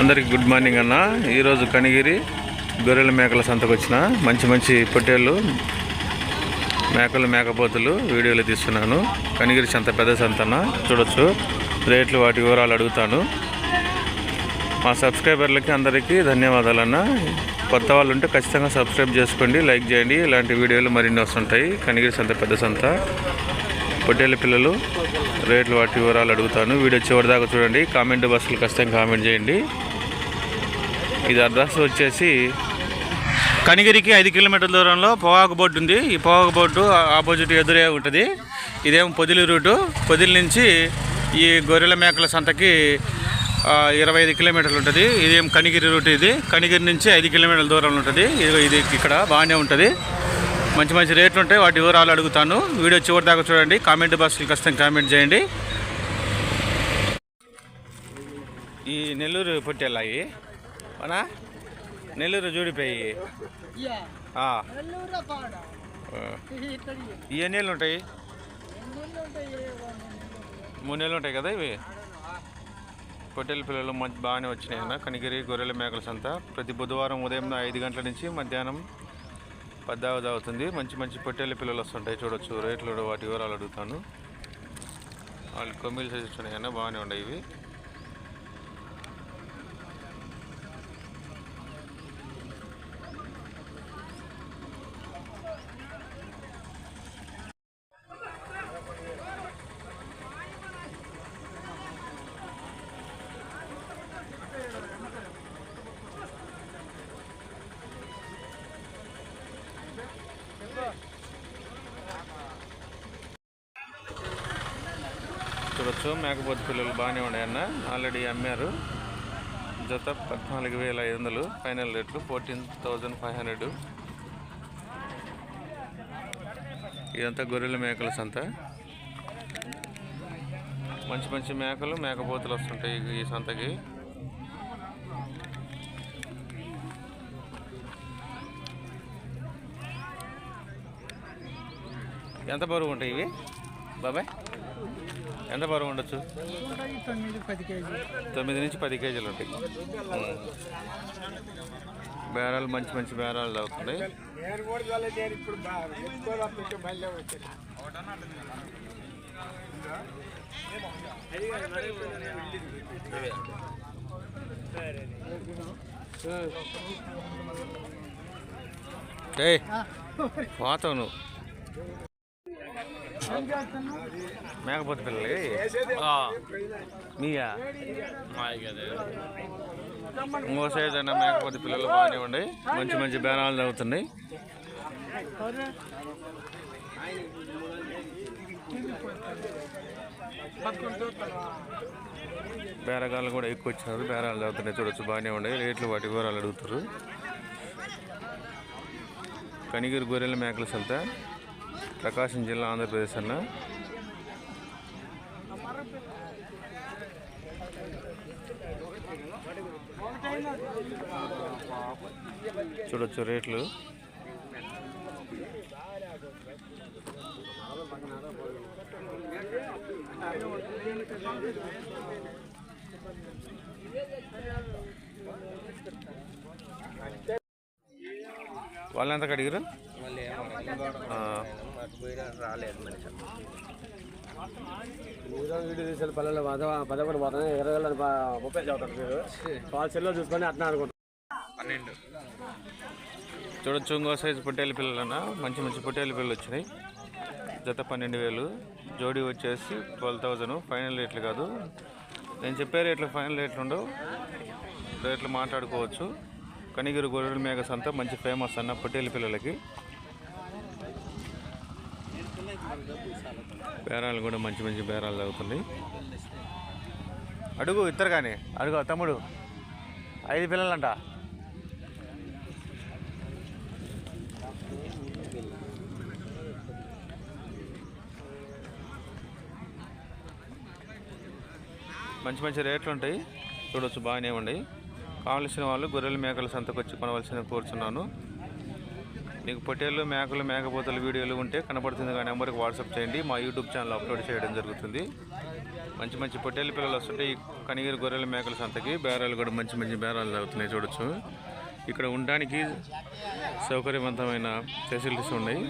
అందరికి good morning అన్న. ఈరోజు కనిగిరి గొర్రెల మేకల సంతకు వచ్చిన. మంచి మంచి పొట్టేళ్ళు మేకలు మేకపోతులు వీడియోలు తీస్తున్నాను. కనిగిరి సంత పెద్ద సంత అన్న. చూడొచ్చు రేట్లు వాటి వివరాలు అడుగుతాను. మా సబ్స్క్రైబర్లకి అందరికీ ధన్యవాదాలన్న కొత్త వాళ్ళు ఉంటే ఖచ్చితంగా సబ్స్క్రైబ్ చేసుకోండి లైక్ చేయండి. ఇలాంటి వీడియోలు మరిన్ని వస్తుంటాయి. కనిగిరి సంత పెద్ద సంత. పొట్టేళ్ళ పిల్లలు రేట్లు వాటి వివరాలు అడుగుతాను. వీడియో చివరి దాకా చూడండి. కామెంట్ బాక్స్లో ఖచ్చితంగా కామెంట్ చేయండి. ఇది అడ్రస్ వచ్చేసి కనిగిరికి ఐదు కిలోమీటర్ల దూరంలో పొగాకు బోర్డు ఉంది. ఈ పొగాకు బోర్డు ఆపోజిట్ ఎదురే ఉంటుంది. ఇదేమో పొదిలి రూటు. పొదిలి నుంచి ఈ గొర్రెల మేకల సంతకి ఇరవై ఐదు కిలోమీటర్లు ఉంటుంది. ఇదేం కనిగిరి రూట్ ఇది. కనిగిరి నుంచి ఐదు కిలోమీటర్ల దూరంలో ఉంటుంది. ఇది ఇది ఇక్కడ బాగానే ఉంటుంది. మంచి మంచి రేట్లు ఉంటాయి వాటి వివరాలు అడుగుతాను. వీడియో చివరి దాకా చూడండి. కామెంట్ బాక్స్లో ఖచ్చితంగా కామెంట్ చేయండి. ఈ నెల్లూరు పొట్టేళ్ళాయి అవునా? నెల్లూరు జూడిపోయి ఈ ఎన్ని నెలలు ఉంటాయి. మూడు నెలలు ఉంటాయి కదా ఇవి? పొట్టేల పిల్లలు మంచి బాగానే వచ్చినాయి అన్న. కనిగిరి గొర్రెల మేకల సంత. ప్రతి బుధవారం ఉదయం ఐదు గంటల నుంచి మధ్యాహ్నం పద్దావది అవుతుంది. మంచి మంచి పొట్టేళ్ళ పిల్లలు వస్తుంటాయి. చూడొచ్చు. రేట్లు వాటి వివరాలు అడుగుతాను. వాళ్ళు కొమ్మిలు సైజెస్ ఉన్నాయి బాగానే ఉన్నాయి ఇవి. చూడొచ్చు. మేకపోతు పిల్లలు బాగానే ఉన్నాయన్న. ఆల్రెడీ అమ్మారు. జత పద్నాలుగు వేల ఐదు వందలు. ఫైనల్ రేట్లు ఫోర్టీన్ థౌజండ్ ఫైవ్ హండ్రెడ్ ఇదంతా గొర్రెల మేకల సంత. మంచి మంచి మేకలు మేకపోతులు వస్తుంటాయి ఈ సంతకి. ఎంత బరువు ఉంటాయి ఇవి? బాబాయ్? ఎంత బరువు ఉండొచ్చు? తొమ్మిది నుంచి పది కేజీలు ఉంటాయి. బేరాలు మంచి మంచి బేరాలు ఏయ్ పోతావు నువ్వు. మేకపోతే పిల్లలకి? మీయా? ఇంకో సైజ్ అయినా మేకపోతే పిల్లలు బాగానే ఉన్నాయి మంచి మంచి బేరాలు అవుతున్నాయి బేరగాళ్ళు కూడా ఎక్కువ వచ్చినారు బేరాలు చదువుతున్నాయి చూడొచ్చు బాగానే ఉన్నాయి రేట్లు వాటి వివరాలు అడుగుతారు. కనిగిరి గొర్రెల మేకలు సంత. ప్రకాశం జిల్లా ఆంధ్రప్రదేశ్ అన్న. చూడొచ్చు రేట్లు. వాళ్ళు ఎంత వీడియో తీసిన పల్లెల్లో పద పదకొండు పోతాను ఇరవై వేల ముప్పై చదువుతారు మీరు. వాళ్ళ సెల్లో చూసుకొని అట్లా అనుకుంటారు చూడొచ్చు ఇంకో సైజు పొట్టేలు పిల్లలన్న మంచి మంచి పొట్టేలు పిల్లలు వచ్చినాయి. జత పన్నెండు వేలు. జోడీ వచ్చేసి ట్వెల్వ్ థౌజండ్. ఫైనల్ రేట్లు కాదు. నేను చెప్పే రేట్లు ఫైనల్ రేట్లు ఉండవు. రేట్లు మాట్లాడుకోవచ్చు. కనిగిరి గొర్రెల మేఘ సంత మంచి ఫేమస్ అన్న పొట్టేలు పిల్లలకి. బేరాలు కూడా మంచి మంచి బేరాలు తగ్గుతుంది అడుగు ఇద్దరు కానీ. అడుగు తమ్ముడు. ఐదు పిల్లలంట. మంచి మంచి రేట్లు ఉంటాయి. చూడొచ్చు బాగానే ఉన్నాయి. కావలసిన వాళ్ళు గొర్రెల మేకల సంతకు వచ్చి కొనవలసిన కోరుచున్నాను. మీకు పొట్టేళ్ళు మేకలు మేకపోతల వీడియోలు ఉంటే కనపడుతుంది ఆ నెంబర్కి వాట్సాప్ చేయండి. మా యూట్యూబ్ ఛానల్ అప్లోడ్ చేయడం జరుగుతుంది. మంచి మంచి పొట్టేళ్ళ పిల్లలు వస్తుంటే ఈ కనిగిరి గొర్రెల మేకల సంతకి బేరాలు కూడా మంచి మంచి బేరాలు జరుగుతున్నాయి చూడొచ్చు. ఇక్కడ ఉండడానికి సౌకర్యవంతమైన ఫెసిలిటీస్ ఉన్నాయి.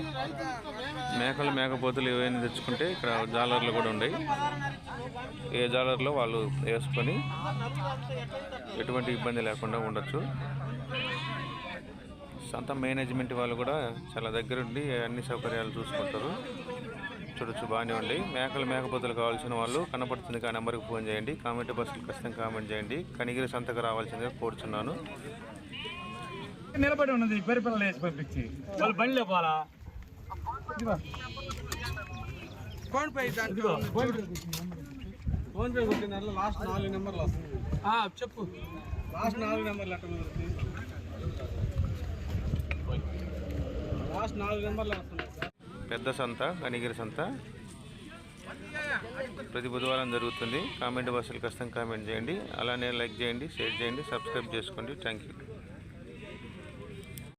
మేకలు మేకపోతులు ఏవైనా తెచ్చుకుంటే ఇక్కడ జాలర్లు కూడా ఉన్నాయి. ఏ జాలర్లో వాళ్ళు వేసుకొని ఎటువంటి ఇబ్బంది లేకుండా ఉండొచ్చు. సంత మేనేజ్మెంట్ వాళ్ళు కూడా చాలా దగ్గరుండి అన్ని సౌకర్యాలు చూసుకుంటారు. చూడొచ్చు బాగానే ఉండి మేకలు మేకపోతులు కావాల్సిన వాళ్ళు కనపడుతుంది ఆ నెంబర్కి ఫోన్ చేయండి. కామెంట్ బస్సులు ఖచ్చితంగా కామెంట్ చేయండి. కనిగిరి సంతకు రావాల్సిందిగా కోరుచున్నాను. నిలబడి ఉన్నది? పరిపాలన వేసి పంపించి. వాళ్ళు బండిలో పోవాలా ఫోన్ పే ఫోన్ పే కొట్టిన లాస్ట్ నాలుగు నెంబర్లు వస్తుంది చెప్పు. లాస్ట్ నాలుగు నెంబర్లు ఎక్కడ లాస్ట్ నాలుగు నెంబర్లు వస్తుంది పెద్ద సంత కనిగిరి సంత. ప్రతి బుధవారం జరుగుతుంది. కామెంట్ బస్సులు కష్టం కామెంట్ చేయండి. అలానే లైక్ చేయండి షేర్ చేయండి సబ్స్క్రైబ్ చేసుకోండి. Thank you.